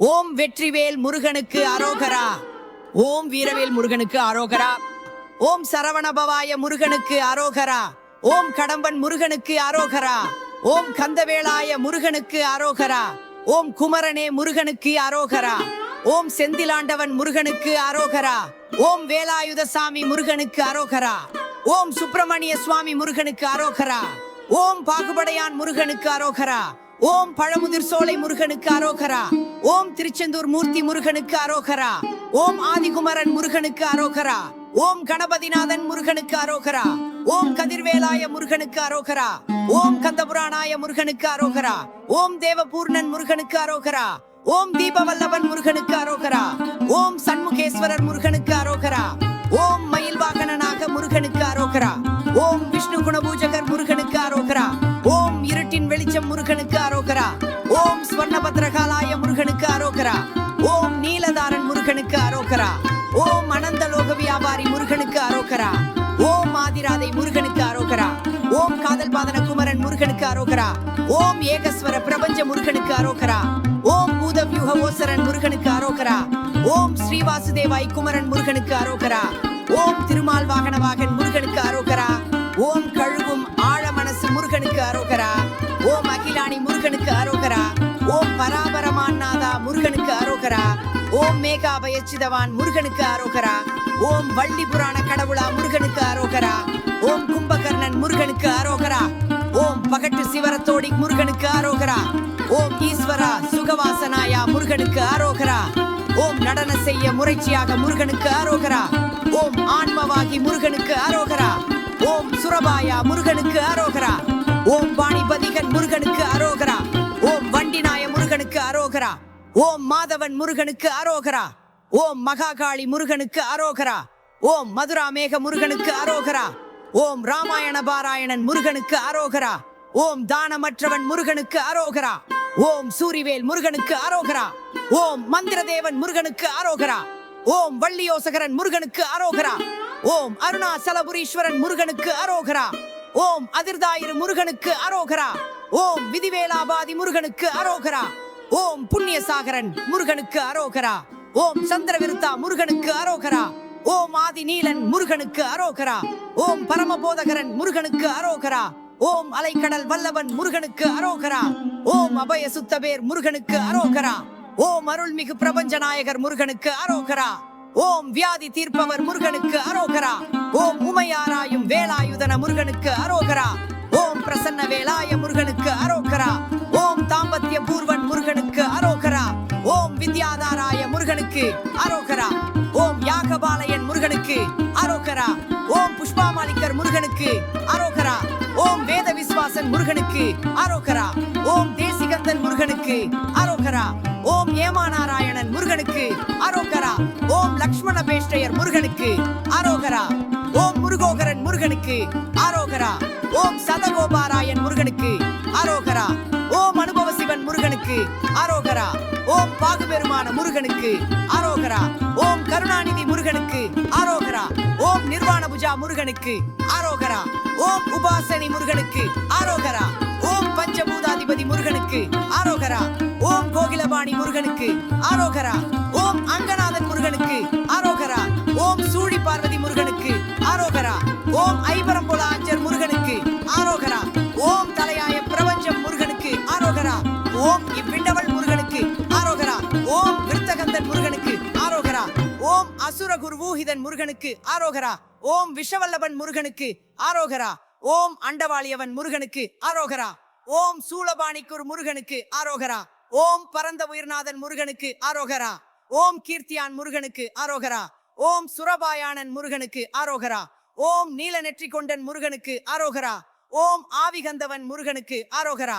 ஓம் வெற்றிவேல் முருகனுக்கு அரோகரா ஓம் வீரவேல் முருகனுக்கு அரோகரா ஓம் சரவணபவாய முருகனுக்கு அரோகரா ஓம் கடம்பன் முருகனுக்கு அரோகரா ஓம் கந்தவேளாய முருகனுக்கு அரோகரா ஓம் குமரனே முருகனுக்கு அரோகரா ஓம் செந்திலாண்டவன் முருகனுக்கு அரோகரா ஓம் வேலாயுத சாமி முருகனுக்கு அரோகரா ஓம் சுப்பிரமணிய சுவாமி முருகனுக்கு அரோகரா ஓம் பாகுபடையான் முருகனுக்கு அரோகரா ஓம் பழமுதிர் சோலை முருகனுக்கு அரோகரா ஓம் திருச்செந்தூர் மூர்த்தி முருகனுக்கு அரோகரா ஓம் ஆதிகுமரன் முருகனுக்கு அரோகரா ஓம் கணபதிநாதன் முருகனுக்கு அரோகரா ஓம் கதிர்வேலாய முருகனுக்கு அரோகரா ஓம் கந்தபுராணாய முருகனுக்கு அரோகரா ஓம் தேவபூர்ணன் முருகனுக்கு அரோகரா ஓம் தீபவல்லவன் முருகனுக்கு அரோகரா ஓம் சண்முகேஸ்வரர் முருகனுக்கு அரோகரா ஓம் மயில் வாகனனாக முருகனுக்கு அரோகரா ஓம் விஷ்ணு குணபூஜகர் முருகனுக்கு அரோகரா வீட்டின் வெளிச்சம் முருகனுக்கு ஆரோக்கரா ஓம் ஸ்வர்ணபத்ரகாலாய முருகனுக்கு அரோகரா ஓம் நீலதாரன் முருகனுக்கு அரோகரா ஓம் அனந்த லோக வியாபாரி முருகனுக்கு அரோகரா ஓம் ஆதிராதை முருகனுக்கு அரோகரா ஓம் காதல் பாதன குமரன் முருகனுக்கு அரோகரா ஓம் ஏகஸ்வர பிரபஞ்ச முருகனுக்கு அரோகரா ஓம் பூதவியூக ஓசரன் முருகனுக்கு ஆரோக்கரா ஓம் ஸ்ரீவாசுதேவாய் குமரன் முருகனுக்கு அரோகரா ஓம் திருமால் வாகன வாகன் முருகனுக்கு ஆரோக்கரா ஓம் கழுவும் ஆழ மனசு முருகனுக்கு அரோகரா ஓம் முருகனுக்கு அரோகரா ஓம் மேகா பயச்சிதவான் முருகனுக்கு அரோகரா ஓம் வள்ளி புராண கடவுளா முருகனுக்கு அரோகரா ஓம் கும்பகர்ணன் முருகனுக்கு அரோகரா ஓம் பகட்டு சிவரத்தோடி முருகனுக்கு அரோகரா ஓம் ஈஸ்வரா சுகவாசனாயா முருகனுக்கு அரோகரா ஓம் நடன செய்ய முறைச்சியாக முருகனுக்கு அரோகரா ஓம் ஆன்மவாகி முருகனுக்கு அரோகரா ஓம் சுரபாயா முருகனுக்கு அரோகரா ஓம் பாணிபதிகன் முருகனுக்கு அரோகரா ஓம் மாதவன் முருகனுக்கு அரோகரா ஓம் மகாகாளி முருகனுக்கு அரோகரா ஓம் மதுராமேக முருகனுக்கு அரோகரா ஓம் ராமாயண பாராயணன் முருகனுக்கு அரோகரா ஓம் தானமற்றவன் முருகனுக்கு அரோகரா ஓம் சூரிவேல் முருகனுக்கு அரோகரா ஓம் மந்திரதேவன் முருகனுக்கு அரோகரா ஓம் வள்ளியோசகரன் முருகனுக்கு அரோகரா ஓம் அருணாசலபுரீஸ்வரன் முருகனுக்கு அரோகரா ஓம் அதிர்தாயிரு முருகனுக்கு அரோகரா ஓம் விதிவேலாபாதி முருகனுக்கு அரோகரா ஓம் புண்ணியசாகரன் முருகனுக்கு அரோகரா ஓம் சந்திரவிருத்தா முருகனுக்கு அரோகரா ஓம் ஆதி நீலன் முருகனுக்கு அரோகரா ஓம் பரமபோதகரன் முருகனுக்கு அரோகரா ஓம் அலைக்கடல் வல்லவன் முருகனுக்கு அரோகரா ஓம் அபய சுத்தபேர் முருகனுக்கு அரோகரா ஓம் அருள்மிகு பிரபஞ்ச நாயகர் முருகனுக்கு அரோகரா ஓம் வியாதி தீர்ப்பவர் முருகனுக்கு அரோகரா ஓம் உமையாராயும் வேலாயுதன முருகனுக்கு அரோகரா ஓம் பிரசன்ன வேலாய முருகனுக்கு அரோகரா ஓம் முருகனுக்கு அரோகரா. ஓம் புஷ்பா புஷ்பாமாலிக்கர் முருகனுக்கு அரோகரா. ஓம் வேத விஸ்வாசன் முருகனுக்கு அரோகரா. ஓம் தேசிகந்தன் முருகனுக்கு அரோகரா. ஓம் ஏமாநாராயணன் முருகனுக்கு அரோகரா. ஓம் லக்ஷ்மண பேஷ்டையர் முருகனுக்கு அரோகரா. ஓம் முருகோகரன் முருகனுக்கு அரோகரா. ஓம் சதகோபாராயன் முருகனுக்கு அரோகரா. ஓம் அனுபவ சிவன் முருகனுக்கு அரோகரா ஓம் பாகுபெருமான முருகனுக்கு அரோகரா ஓம் கருணாநிதி முருகனுக்கு அரோகரா ஓம் நிர்வாண புஜா முருகனுக்கு அரோகரா ஓம் உபாசனி முருகனுக்கு அரோகரா ஓம் பஞ்சபூதாதிபதி முருகனுக்கு அரோகரா ஓம் கோகிலபாணி முருகனுக்கு அரோகரா ஓம் இவ்விண்டவள் முருகனுக்கு ஆரோகரா ஓம் விருத்தகந்தன் முருகனுக்கு ஆரோகரா ஓம் அசுர குருவூஹிதன் முருகனுக்கு ஆரோகரா ஓம் விஷவல்லபன் முருகனுக்கு ஆரோகரா ஓம் அண்டவாளியவன் முருகனுக்கு ஆரோகரா ஓம் சூளபாணிக்குர் முருகனுக்கு ஆரோகரா ஓம் பரந்த உயிர்நாதன் முருகனுக்கு ஆரோகரா ஓம் கீர்த்தியான் முருகனுக்கு ஆரோகரா ஓம் சுரபாயானன் முருகனுக்கு ஆரோகரா ஓம் நீல நெற்றி கொண்டன் முருகனுக்கு ஆரோகரா ஓம் ஆவிகந்தவன் முருகனுக்கு ஆரோகரா